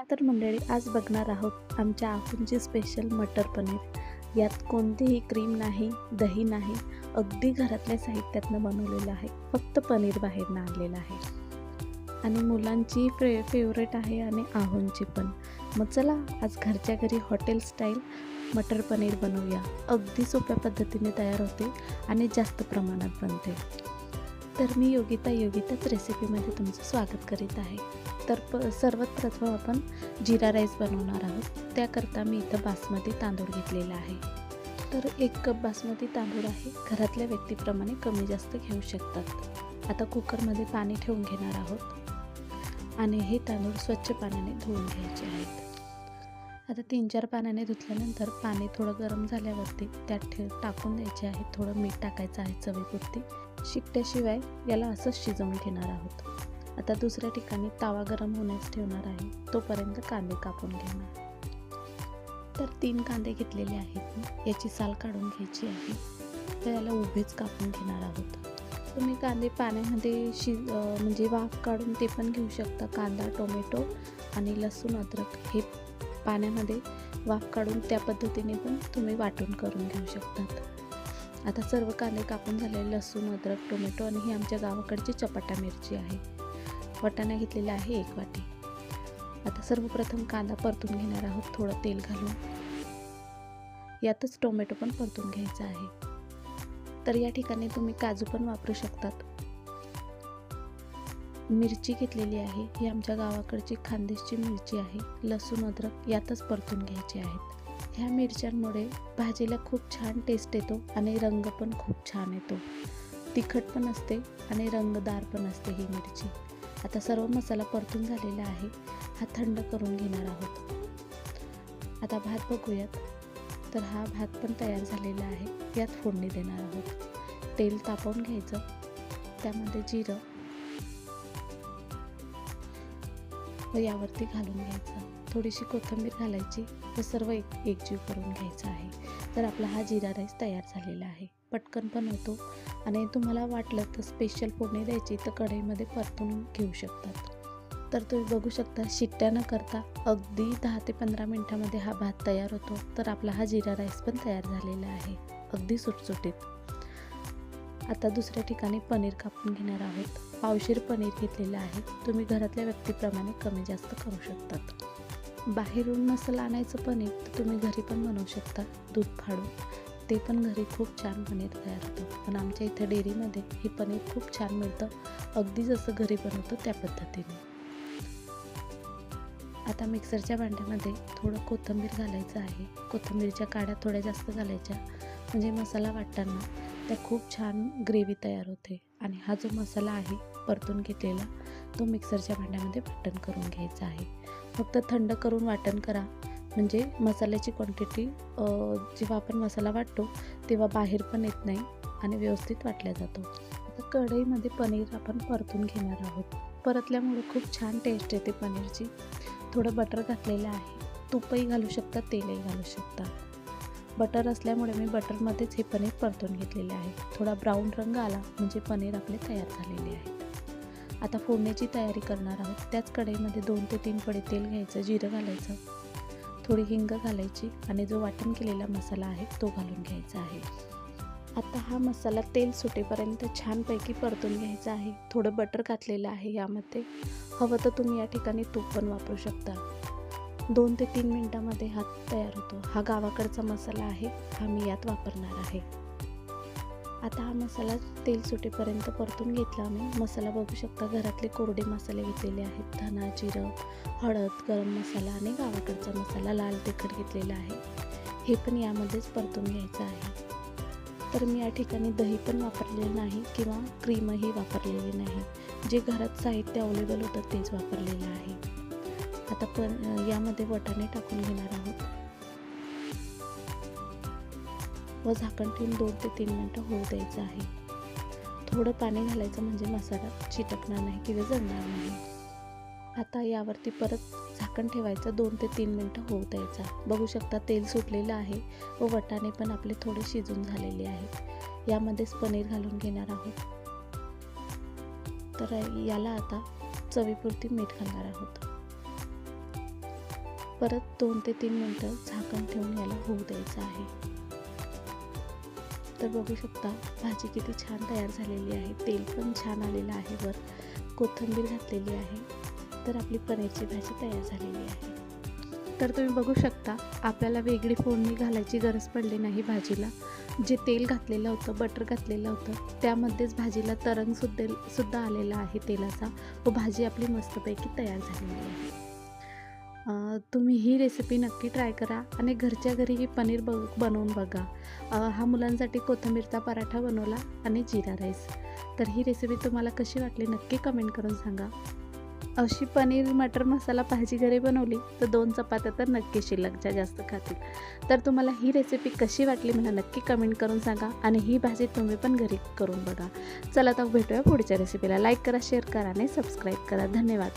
चला तर मंडळी आज बघणार आहोत आमच्या आखूंची स्पेशल मटर पनीर. यात कोणतीही क्रीम नाही दही नाही अगदी घरातल्या साहित्यातनं बनवलेलं आहे. फक्त पनीर बाहेरनं आणलेलं आहे. आणि मुलांची फे फेवरेट आहे आणि आहोंची पण. मग चला आज घरच्या घरी हॉटेल स्टाईल मटर पनीर बनवूया. अगदी सोप्या पद्धतीने तयार होते आणि जास्त प्रमाणात बनते. तर मी योगिता योगिताच रेसिपीमध्ये तुमचं स्वागत करीत आहे. तर प सर्वप्रथम आपण जिरा राईस बनवणार आहोत त्याकरता मी इथं बासमती तांदूळ घेतलेला आहे. तर एक कप बासमती तांदूळ आहे घरातल्या व्यक्तीप्रमाणे कमी जास्त घेऊ शकतात. आता कुकरमध्ये पाणी ठेवून घेणार आहोत. आणि हे तांदूळ स्वच्छ पाण्याने धुवून घ्यायचे आहेत. आता तीन चार पाण्याने धुतल्यानंतर पाणी थोडं गरम झाल्यावरती त्यात ठेव टाकून द्यायचे आहे. थोडं मीठ टाकायचं आहे चवीपुरती. शिकट्याशिवाय याला असंच शिजवून घेणार आहोत. आता दुसऱ्या ठिकाणी तावा गरम होण्यास ठेवणार आहे. तोपर्यंत कांदे कापून घेणार. तर तीन कांदे घेतलेले आहेत मी. याची साल काढून घ्यायची आहे. तर याला उभेच कापून घेणार आहोत. तुम्ही कांदे पाण्यामध्ये शि म्हणजे वाफ काढून ते पण घेऊ शकता. कांदा टोमॅटो आणि लसूण अद्रक हे पाण्यामध्ये वाफ काढून त्या पद्धतीने पण तुम्ही वाटून करून घेऊ शकतात. आता सर्व कांदे कापून झालेले लसूण अद्रक टोमॅटो आणि ही आमच्या गावाकडची चपाटा मिरची आहे. वाटाणा घेतलेला आहे एक वाटी. आता सर्वप्रथम कांदा परतून घेणार आहोत थोडं तेल घालून. यातच टोमॅटो पण परतून घ्यायचा आहे. तर या ठिकाणी तुम्ही काजू पण वापरू शकतात. मिरची घेतलेली आहे. ही आमच्या गावाकडची खानदेशची मिरची आहे. लसूण अद्रक यातच परतून घ्यायचे आहेत. ह्या मिरच्यांमुळे भाजीला खूप छान टेस्ट येतो आणि रंग पण खूप छान येतो. तिखट पण असते आणि रंगदार पण असते ही मिरची. आता सर्व मसाला परतून झालेला आहे. हा थंड करून घेणार आहोत. आता भात बघूयात. तर हा भात पण तयार झालेला आहे. यात फोडणी देणार आहोत. तेल तापवून घ्यायचं. त्यामध्ये जिरं. व यावरती घालून घ्यायचं. थोडीशी कोथिंबीर घालायची. व सर्व एक एकजीव करून घ्यायचं आहे. तर आपला हा जिरा राईस तयार झालेला आहे. पटकन पण होतो आणि तुम्हाला वाटलं तर स्पेशल फोडणी द्यायची तर कढईमध्ये परतून घेऊ शकतात. तर तुम्ही बघू शकता शिट्ट्या न करता अगदी दहा ते पंधरा मिनटामध्ये हा भात तयार होतो. तर आपला हा जिरा राईस पण तयार झालेला आहे. अगदी सुटसुटीत. आता दुसऱ्या ठिकाणी पनीर कापून घेणार आहोत. पावशीर पनीर घेतलेलं आहे. तुम्ही घरातल्या व्यक्तीप्रमाणे कमी जास्त करू शकतात. बाहेरून नसेल आणायचं पनीर तर तुम्ही घरी पण बनवू शकता दूध फाडून. ते पण घरी खूप छान पनीर तयार होतं. पण आमच्या इथं डेअरीमध्ये हे पनीर खूप छान मिळतं. अगदी जसं घरी बनवतो त्या पद्धतीने. आता मिक्सरच्या भांड्यामध्ये थोडं कोथिंबीर घालायचं आहे. कोथिंबीरच्या काड्या थोड्या जास्त घालायच्या. म्हणजे मसाला वाटताना त्या खूप छान ग्रेव्ही तयार होते. आणि हा जो मसाला आहे परतून घेतलेला तो मिक्सरच्या भांड्यामध्ये वाटण करून घ्यायचा आहे. फक्त थंड करून वाटण करा. म्हणजे मसाल्याची क्वांटिटी जेव्हा आपण मसाला वाटतो तेव्हा बाहेर पण येत नाही आणि व्यवस्थित वाटला जातो. आता कढईमध्ये पनीर आपण परतून घेणार आहोत. परतल्यामुळे खूप छान टेस्ट येते पनीरची. थोडं बटर घातलेलं आहे. तूपही घालू शकता तेलही घालू शकता. बटर असल्यामुळे मी बटरमध्येच हे पनीर परतून घेतलेले आहे. थोडा ब्राऊन रंग आला म्हणजे पनीर आपले तयार झालेले आहे. आता फोडण्याची तयारी करणार आहोत. त्याच कढईमध्ये दोन ते तीन फळे तेल घ्यायचं जिरं घालायचं थोडी हिंग घालायची आणि जो वाटण केलेला मसाला आहे तो घालून घ्यायचा आहे. आता हा मसाला तेल सुटेपर्यंत छानपैकी परतून घ्यायचा आहे. थोडं बटर घातलेलं आहे यामध्ये. हवं तर तुम्ही या ठिकाणी तूप पण वापरू शकता. दोन ते तीन मिनटामध्ये हा तयार होतो. हा गावाकडचा मसाला आहे. हा मी यात वापरणार आहे. आता हा मसाला तेल सुटेपर्यंत परतून घेतला आम्ही. मसाला बघू शकता घरातले कोरडे मसाले घेतलेले आहेत. धना जिरं हळद गरम मसाला आणि गावाकडचा मसाला लाल तिखट घेतलेला आहे. हे पण यामध्येच परतून घ्यायचं आहे. तर मी या ठिकाणी दही पण वापरलेलं नाही किंवा क्रीमही वापरलेली नाही. जे घरात साहित्य अवेलेबल होतं तेच वापरलेलं आहे. आता पण यामध्ये वटाणे टाकून घेणार आहोत. व झाकण ठेवून दोन ते तीन मिनटं होऊ द्यायचं आहे. थोडं पाणी घालायचं म्हणजे मसाला चिटकणार नाही किंवा जळणार नाही. आता यावरती परत झाकण ठेवायचं दोन ते तीन मिनटं होऊ द्यायचा. बघू शकता तेल सुटलेलं आहे व वटाणे पण आपले थोडे शिजून झालेले आहेत. यामध्येच पनीर घालून घेणार आहोत. तर याला आता चवीपुरती मीठ घालणार आहोत. परत दोन ते तीन मिनटं झाकण ठेवून याला होऊ द्यायचं आहे. तर बघू शकता भाजी किती छान तयार झालेली आहे. तेल पण छान आलेलं आहे वर. कोथिंबीर घातलेली आहे. तर आपली पनीरची भाजी तयार झालेली आहे. तर तुम्ही बघू शकता आपल्याला वेगळी फोडणी घालायची गरज पडली नाही भाजीला. जे तेल घातलेलं होतं बटर घातलेलं होतं त्यामध्येच भाजीला तरंग सुद्धा सुद्धा आलेला आहे तेलाचा. व भाजी आपली मस्तपैकी तयार झालेली आहे. तुम्ही ही रेसिपी नक्की ट्राय करा आणि घरच्या घरी ही पनीर बघ बनवून बघा. हा मुलांसाठी कोथिंबीरचा पराठा बनवला आणि जिरा राईस तर ही रेसिपी तुम्हाला कशी वाटली नक्की कमेंट करून सांगा. अशी पनीर मटर मसाला भाजी घरी बनवली तर दोन चपात्या तर नक्की शिल्लकच्या जास्त खातील. तर तुम्हाला ही रेसिपी कशी वाटली मला नक्की कमेंट करून सांगा आणि ही भाजी तुम्ही पण घरी करून बघा. चला तर भेटूया पुढच्या रेसिपीला लाईक करा शेअर करा आणि सबस्क्राईब करा. धन्यवाद.